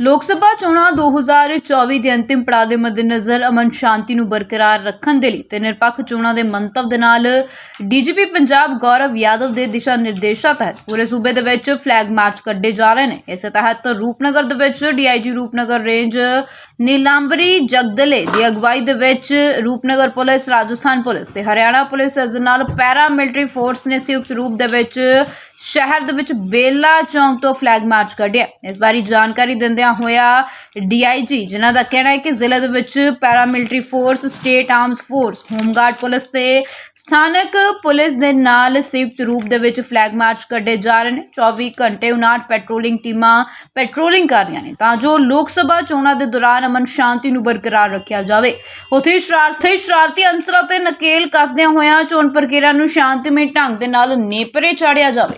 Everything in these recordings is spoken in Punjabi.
ਲੋਕ ਸਭਾ ਚੋਣਾਂ 2024 ਦੇ ਅੰਤਿਮ ਪੜਾਅ ਦੇ ਮੱਦੇਨਜ਼ਰ ਅਮਨ ਸ਼ਾਂਤੀ ਨੂੰ ਬਰਕਰਾਰ ਰੱਖਣ ਦੇ ਲਈ ਤੇ ਨਿਰਪੱਖ ਚੋਣਾਂ ਦੇ ਮੰਤਵ ਦੇ ਨਾਲ ਡੀਜੀਪੀ ਪੰਜਾਬ ਗੌਰਵ ਯਾਦਵ ਦੇ ਦਿਸ਼ਾ ਨਿਰਦੇਸ਼ਾਂ ਤਹਿਤ ਪੂਰੇ ਸੂਬੇ ਦੇ ਵਿੱਚ ਫਲੈਗ ਮਾਰਚ ਕੱਢੇ ਜਾ ਰਹੇ ਨੇ। ਇਸੇ ਤਹਿਤ ਰੂਪਨਗਰ ਦੇ ਵਿੱਚ ਡੀਆਈਜੀ ਰੂਪਨਗਰ ਰੇਂਜ, ਨੀਲਾਂਬਰੀ, ਜਗਦਲੇ ਦੀ ਅਗਵਾਈ ਦੇ ਵਿੱਚ ਰੂਪਨਗਰ ਪੁਲਿਸ, ਰਾਜਸਥਾਨ ਪੁਲਿਸ ਤੇ ਹਰਿਆਣਾ ਪੁਲਿਸ ਇਸ ਦੇ ਨਾਲ ਪੈਰਾ ਮਿਲਟਰੀ ਫੋਰਸ ਨੇ ਸੰਯੁਕਤ ਰੂਪ ਦੇ ਵਿੱਚ ਸ਼ਹਿਰ ਦੇ ਵਿੱਚ ਬੇਲਾ ਚੌਂਕ ਤੋਂ ਫਲੈਗ ਮਾਰਚ ਕੱਢਿਆ। ਇਸ ਬਾਰੇ ਜਾਣਕਾਰੀ ਦਿੰਦਿਆਂ ਹੋਇਆ ਡੀਆਈਜੀ, ਜਿਨ੍ਹਾਂ ਦਾ ਕਹਿਣਾ ਹੈ ਕਿ ਜ਼ਿਲ੍ਹੇ ਦੇ ਵਿੱਚ para military force, state arms force, home guard police ਤੇ ਸਥਾਨਕ ਪੁਲਿਸ ਦੇ ਨਾਲ ਸੰਯੁਕਤ ਰੂਪ ਦੇ ਵਿੱਚ ਫਲੈਗ ਮਾਰਚ ਕੱਢੇ ਜਾ ਰਹੇ ਨੇ। 24 ਘੰਟੇ 59 ਪੈਟਰੋਲਿੰਗ ਟੀਮਾਂ ਪੈਟਰੋਲਿੰਗ ਕਰ ਰਹੀਆਂ ਨੇ ਤਾਂ ਜੋ ਲੋਕ ਸਭਾ ਚੋਣਾਂ ਦੇ ਦੌਰਾਨ ਅਮਨ ਸ਼ਾਂਤੀ ਨੂੰ ਬਰਕਰਾਰ ਰੱਖਿਆ ਜਾਵੇ। ਉੱਥੇ ਸ਼ਰਾਰਤੀ ਸ਼ਰਾਰਤੀ ਅੰਸਰਾਂ ਤੇ ਨਕੇਲ ਕੱਸਦਿਆਂ ਹੋਇਆਂ ਚੋਣ ਪ੍ਰਕਿਰਿਆ ਨੂੰ ਸ਼ਾਂਤਮਈ ਢੰਗ ਦੇ ਨਾਲ ਨੇਪਰੇ ਚਾੜਿਆ ਜਾਵੇ।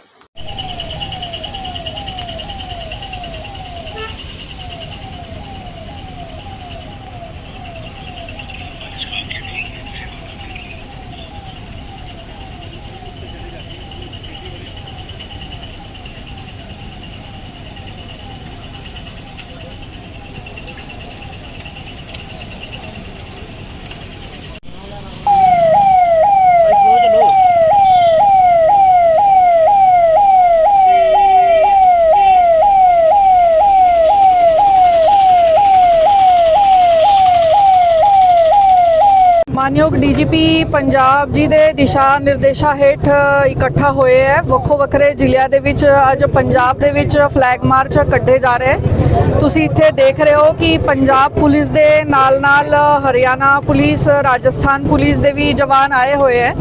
ਮਾਨਯੋਗ ਡੀਜੀਪੀ ਪੰਜਾਬ ਜੀ ਦੇ ਦਿਸ਼ਾ ਨਿਰਦੇਸ਼ਾਂ ਹੇਠ ਇਕੱਠਾ ਹੋਏ ਹੈ। ਵੱਖੋ ਵੱਖਰੇ ਜ਼ਿਲ੍ਹਿਆਂ ਦੇ ਵਿੱਚ ਅੱਜ ਪੰਜਾਬ ਦੇ ਵਿੱਚ ਫਲੈਗ ਮਾਰਚ ਕੱਢੇ ਜਾ ਰਹੇ ਤੁਸੀਂ ਇੱਥੇ ਦੇਖ ਰਹੇ ਹੋ ਕਿ ਪੰਜਾਬ ਪੁਲਿਸ ਦੇ ਨਾਲ ਨਾਲ ਹਰਿਆਣਾ ਪੁਲਿਸ ਰਾਜਸਥਾਨ ਪੁਲਿਸ ਦੇ ਵੀ ਜਵਾਨ ਆਏ ਹੋਏ ਹੈ।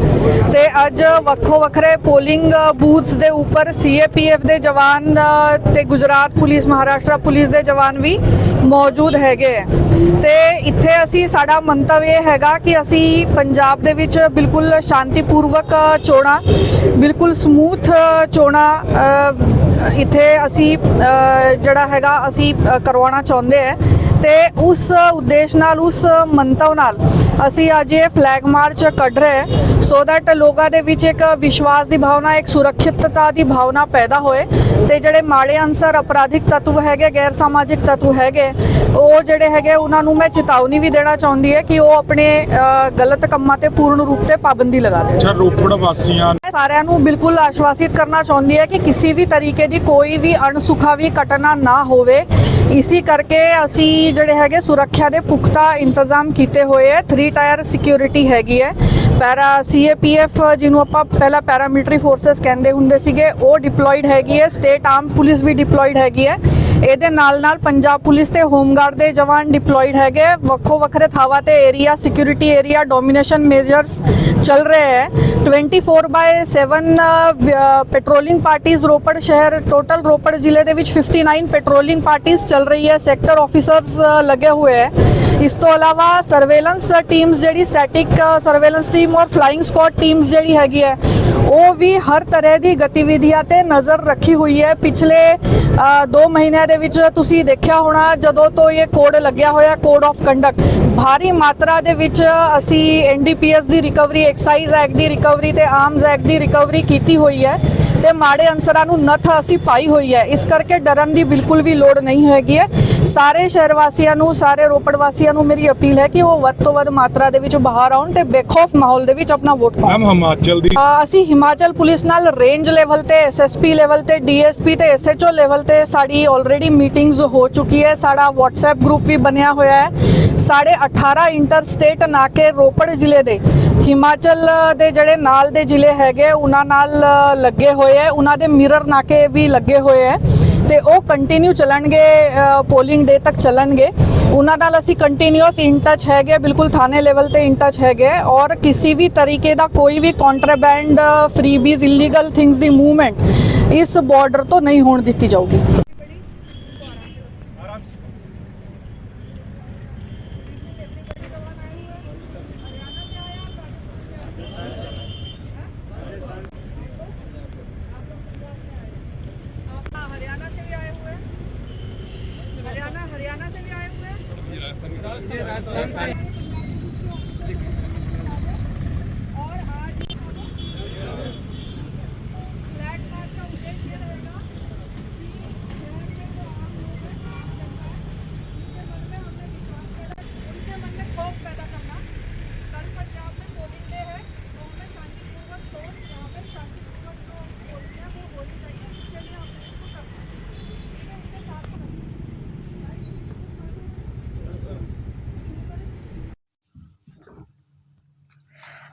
ਤੇ ਅੱਜ ਵੱਖੋ ਵੱਖਰੇ ਪੋਲਿੰਗ ਬੂਥਸ ਦੇ ਉੱਪਰ ਸੀਏਪੀਐਫ ਦੇ ਜਵਾਨ ਅ, ਤੇ ਗੁਜਰਾਤ ਪੁਲਿਸ ਮਹਾਰਾਸ਼ਟਰ ਪੁਲਿਸ ਦੇ ਜਵਾਨ ਵੀ ਮੌਜੂਦ ਹੈਗੇ ਹੈ। ਤੇ ਇੱਥੇ ਅਸੀਂ ਸਾਡਾ ਮੰਤਵ ਇਹ ਹੈਗਾ ਕਿ ਅਸੀਂ ਪੰਜਾਬ ਦੇ ਵਿੱਚ ਬਿਲਕੁਲ ਸ਼ਾਂਤੀਪੂਰਵਕ ਚੋਣਾਂ, ਬਿਲਕੁਲ ਸਮੂਥ ਚੋਣਾਂ ਇੱਥੇ ਅਸੀਂ ਜਿਹੜਾ ਹੈਗਾ ਅਸੀਂ ਕਰਵਾਉਣਾ ਚਾਹੁੰਦੇ ਹਾਂ। ਤੇ ਉਸ ਉਦੇਸ਼ ਨਾਲ, ਉਸ ਮੰਤਵ ਨਾਲ ਅਸੀਂ ਅੱਜ ਇਹ ਫਲੈਗ ਮਾਰਚ ਕੱਢ ਰਹੇ ਹਾਂ। ਸੋ ਦੈਟ ਲੋਕਾਂ ਦੇ ਵਿੱਚ ਇੱਕ ਵਿਸ਼ਵਾਸ ਦੀ ਭਾਵਨਾ, ਇੱਕ ਸੁਰੱਖਿਅਤਤਾ ਦੀ ਭਾਵਨਾ ਪੈਦਾ ਹੋਏ। ਤੇ ਜਿਹੜੇ ਮਾੜੇ ਅਨਸਰ ਅਪਰਾਧਿਕ ਤੱਤਵ ਹੈਗੇ ਗੈਰ ਸਮਾਜਿਕ ਤੱਤਵ ਹੈਗੇ ਉਹ ਜਿਹੜੇ ਹੈਗੇ ਉਹਨਾਂ ਨੂੰ ਮੈਂ ਚੇਤਾਵਨੀ ਵੀ ਦੇਣਾ ਚਾਹੁੰਦੀ ਹੈ ਕਿ ਉਹ ਆਪਣੇ ਗਲਤ ਕੰਮਾਂ ਤੇ ਪੂਰਨ ਰੂਪ ਤੇ ਪਾਬੰਦੀ ਲਗਾ ਦੇਣ। ਅੱਛਾ ਰੋਪੜ ਵਾਸੀਆਂ ਮੈਂ ਸਾਰਿਆਂ ਨੂੰ ਬਿਲਕੁਲ ਆਸ਼ਵਾਸਿਤ ਕਰਨਾ ਚਾਹੁੰਦੀ ਹੈ ਕਿ ਕਿਸੇ ਵੀ ਤਰੀਕੇ ਦੀ ਕੋਈ ਵੀ ਅਣਸੁਖਾਵੀ ਘਟਨਾ ਨਾ ਹੋਵੇ। ਇਸੇ ਕਰਕੇ ਅਸੀਂ ਜਿਹੜੇ ਹੈਗੇ ਸੁਰੱਖਿਆ ਦੇ ਪੁਖਤਾ ਇੰਤਜ਼ਾਮ ਕੀਤੇ ਹੋਏ ਹੈ। 3 ਟਾਇਰ ਸਿਕਿਉਰਿਟੀ ਹੈਗੀ ਹੈ। ਪੈਰਾ ਸੀਏਪੀਐਫ ਜਿਹਨੂੰ ਆਪਾਂ ਪਹਿਲਾਂ ਪੈਰਾ ਮਿਲਟਰੀ ਫੋਰਸਸ ਕਹਿੰਦੇ ਹੁੰਦੇ ਸੀਗੇ, ਉਹ ਡਿਪਲੋਇਡ ਹੈਗੀ ਹੈ ਸਟੇਟ ਆਰਮ ਪੁਲਿਸ ਵੀ ਡਿਪਲੋਇਡ ਹੈਗੀ ਹੈ। ਇਹਦੇ ਨਾਲ ਨਾਲ ਪੰਜਾਬ ਪੁਲਿਸ ਤੇ ਹੋਮਗਾਰਡ ਦੇ ਜਵਾਨ ਡਿਪਲੋਇਡ ਹੈਗੇ ਵੱਖੋ ਵੱਖਰੇ ਥਾਵਾਂ ਤੇ area security area domination measures ਚੱਲ ਰਹੇ ਹੈ। 24 ਬਾਏ 7 ਪੈਟਰੋਲਿੰਗ ਪਾਰਟੀਆਂ ਰੋਪੜ ਸ਼ਹਿਰ ਟੋਟਲ ਰੋਪੜ ਜ਼ਿਲ੍ਹੇ ਦੇ ਵਿੱਚ 59 ਪੈਟਰੋਲਿੰਗ ਪਾਰਟੀਆਂ ਚੱਲ ਰਹੀ ਹੈ। ਸੈਕਟਰ ਆਫੀਸਰਸ ਲੱਗੇ ਹੋਏ ਹੈ। ਇਸ ਤੋਂ ਇਲਾਵਾ ਸਰਵੇਲੈਂਸ ਟੀਮਸ ਜਿਹੜੀ ਸਟੈਟਿਕ ਸਰਵੇਲੈਂਸ ਟੀਮ ਔਰ ਫਲਾਈਂਗ ਸquad ਟੀਮਸ ਜਿਹੜੀ ਹੈਗੀ ਹੈ, ਉਹ ਵੀ ਹਰ ਤਰ੍ਹਾਂ ਦੀ ਗਤੀਵਿਧੀਆਂ ਤੇ ਨਜ਼ਰ ਰੱਖੀ ਹੋਈ ਹੈ। ਪਿਛਲੇ 2 ਮਹੀਨਿਆਂ ਦੇ ਵਿੱਚ ਤੁਸੀਂ ਦੇਖਿਆ ਹੋਣਾ, ਜਦੋਂ ਤੋਂ ਇਹ ਕੋਡ ਲੱਗਿਆ ਹੋਇਆ ਕੋਡ ਆਫ ਕੰਡਕਟ ਭਾਰੀ ਮਾਤਰਾ ਦੇ ਵਿੱਚ ਅਸੀਂ ਐਨਡੀਪੀਐਸ ਦੀ ਰਿਕਵਰੀ ਐਕਸਾਈਜ਼ ਐਕਟ ਦੀ ਰਿਕਵਰੀ ਤੇ ਆਰਮਸ ਐਕਟ ਦੀ ਰਿਕਵਰੀ ਕੀਤੀ ਹੋਈ ਹੈ ਤੇ ਮਾੜੇ ਅਨਸਰਾਂ ਨੂੰ ਨੱਥ ਅਸੀਂ ਪਾਈ ਹੋਈ ਹੈ। ਇਸ ਕਰਕੇ ਡਰਨ ਦੀ ਬਿਲਕੁਲ ਵੀ ਲੋੜ ਨਹੀਂ ਹੈਗੀ ਹੈ। ਸਾਰੇ ਸ਼ਹਿਰ ਵਾਸੀਆਂ ਨੂੰ ਸਾਰੇ ਰੋਪੜ ਵਾਸੀਆਂ ਨੂੰ ਮੇਰੀ ਅਪੀਲ ਹੈ ਕਿ ਉਹ ਵੱਧ ਤੋਂ ਵੱਧ ਮਾਤਰਾ ਦੇ ਵਿੱਚ ਬਾਹਰ ਆਉਣ ਤੇ ਬੇਖੌਫ ਮਾਹੌਲ ਦੇ ਵਿੱਚ ਆਪਣਾ ਵੋਟ ਪਾਉਣ। ਮੈਮ ਹਿਮਾਚਲ ਦੀ ਅਸੀਂ ਹਿਮਾਚਲ ਪੁਲਿਸ ਨਾਲ ਰੇਂਜ ਲੈਵਲ ਤੇ ਐਸਐਸਪੀ ਲੈਵਲ ਤੇ ਡੀਐਸਪੀ ਤੇ ਐਸਐਚਓ ਲੈਵਲ ਤੇ ਸਾਡੀ ਆਲਰੇਡੀ ਮੀਟਿੰਗਸ ਹੋ ਚੁੱਕੀ ਹੈ। ਸਾਡਾ WhatsApp ਗਰੁੱਪ ਵੀ ਬਣਿਆ ਹੋਇਆ ਹੈ। ਸਾਡੇ 18 ਇੰਟਰ ਸਟੇਟ ਨਾਕੇ ਰੋਪੜ ਜ਼ਿਲ੍ਹੇ ਦੇ। ਹਿਮਾਚਲ ਦੇ ਜਿਹੜੇ ਨਾਲ ਦੇ ਜ਼ਿਲ੍ਹੇ ਹੈਗੇ ਉਹਨਾਂ ਨਾਲ ਲੱਗੇ ਹੋਏ ਹੈ। ਉਹਨਾਂ ਦੇ ਮਿਰਰ ਨਾਕੇ ਵੀ ਲੱਗੇ ਹੋਏ ਹੈ। ਤੇ ਉਹ ਕੰਟੀਨਿਊ ਚੱਲਣਗੇ ਪੋਲਿੰਗ ਡੇ ਤੱਕ ਚੱਲਣਗੇ। ਉਹਨਾਂ ਨਾਲ ਅਸੀਂ ਕੰਟੀਨਿਊਸ ਇਨ ਟੱਚ ਹੈਗੇ, ਬਿਲਕੁਲ ਥਾਣੇ ਲੈਵਲ ਤੇ ਇਨ ਟੱਚ ਹੈਗੇ। ਔਰ ਕਿਸੇ ਵੀ ਤਰੀਕੇ ਦਾ ਕੋਈ ਵੀ ਕੰਟਰਾਬੈਂਡ ਫਰੀਬੀਜ਼ ਇਲੀਗਲ ਥਿੰਗਸ ਦੀ ਮੂਵਮੈਂਟ ਇਸ ਬਾਰਡਰ ਤੋਂ ਨਹੀਂ ਹੋਣ ਦਿੱਤੀ ਜਾਊਗੀ। Thank you.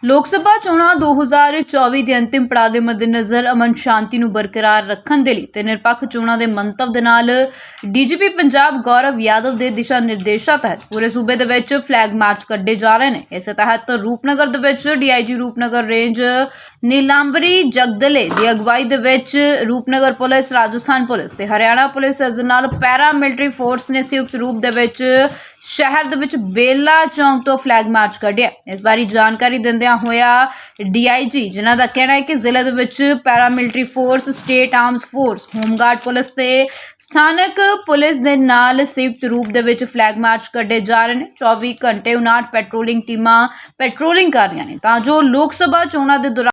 ਲੋਕ ਸਭਾ ਚੋਣਾਂ 2024 ਦੇ ਅੰਤਿਮ ਪੜਾਅ ਦੇ ਮੱਦੇਨਜ਼ਰ ਅਮਨ ਸ਼ਾਂਤੀ ਨੂੰ ਬਰਕਰਾਰ ਰੱਖਣ ਦੇ ਲਈ ਤੇ ਨਿਰਪੱਖ ਚੋਣਾਂ ਦੇ ਮੰਤਵ ਦੇ ਨਾਲ ਡੀਜੀਪੀ ਪੰਜਾਬ ਗੌਰਵ ਯਾਦਵ ਦੇ ਦਿਸ਼ਾ ਨਿਰਦੇਸ਼ਾਂ ਤਹਿਤ ਪੂਰੇ ਸੂਬੇ ਦੇ ਵਿੱਚ ਫਲੈਗ ਮਾਰਚ ਕੱਢੇ ਜਾ ਰਹੇ ਨੇ। ਇਸ ਤਹਿਤ ਰੂਪਨਗਰ ਦੇ ਵਿੱਚ ਡੀਆਈਜੀ ਰੂਪਨਗਰ ਰੇਂਜ, ਨੀਲਾਂਬਰੀ, ਜਗਦਲੇ ਦੀ ਅਗਵਾਈ ਦੇ ਵਿੱਚ ਰੂਪਨਗਰ ਪੁਲਿਸ, ਰਾਜਸਥਾਨ ਪੁਲਿਸ ਤੇ ਹਰਿਆਣਾ ਪੁਲਿਸ ਇਸ ਦੇ ਨਾਲ ਪੈਰਾ ਮਿਲਟਰੀ ਫੋਰਸ ਨੇ ਸੰਯੁਕਤ ਰੂਪ ਦੇ ਵਿੱਚ ਸ਼ਹਿਰ ਦੇ ਵਿੱਚ ਬੇਲਾ ਚੌਂਕ ਤੋਂ ਫਲੈਗ ਮਾਰਚ ਕੱਢਿਆ। ਇਸ ਬਾਰੇ ਜਾਣਕਾਰੀ ਦਿੰਦਿਆਂ ਹੋਇਆ ਡੀਆਈਜੀ ਜਿਨ੍ਹਾਂ ਦਾ ਕਹਿਣਾ ਹੈ ਕਿ ਜ਼ਿਲ੍ਹੇ ਦੇ ਵਿੱਚ paramilitary force state arms force home guard police ਤੇ ਸਥਾਨਕ ਪੁਲਿਸ ਦੇ ਨਾਲ ਸੰਯੁਕਤ ਰੂਪ ਦੇ ਵਿੱਚ ਫਲੈਗ ਮਾਰਚ ਕੱਢੇ ਜਾ ਰਹੇ ਨੇ। 24 ਘੰਟੇ 59 ਪੈਟਰੋਲਿੰਗ ਟੀਮਾਂ ਪੈਟਰੋਲਿੰਗ ਕਰ ਰਹੀਆਂ ਨੇ। ਤਾਂ ਜੋ ਲੋਕ ਸਭਾ ਚੋਣਾਂ ਦੇ ਦੌਰਾਨ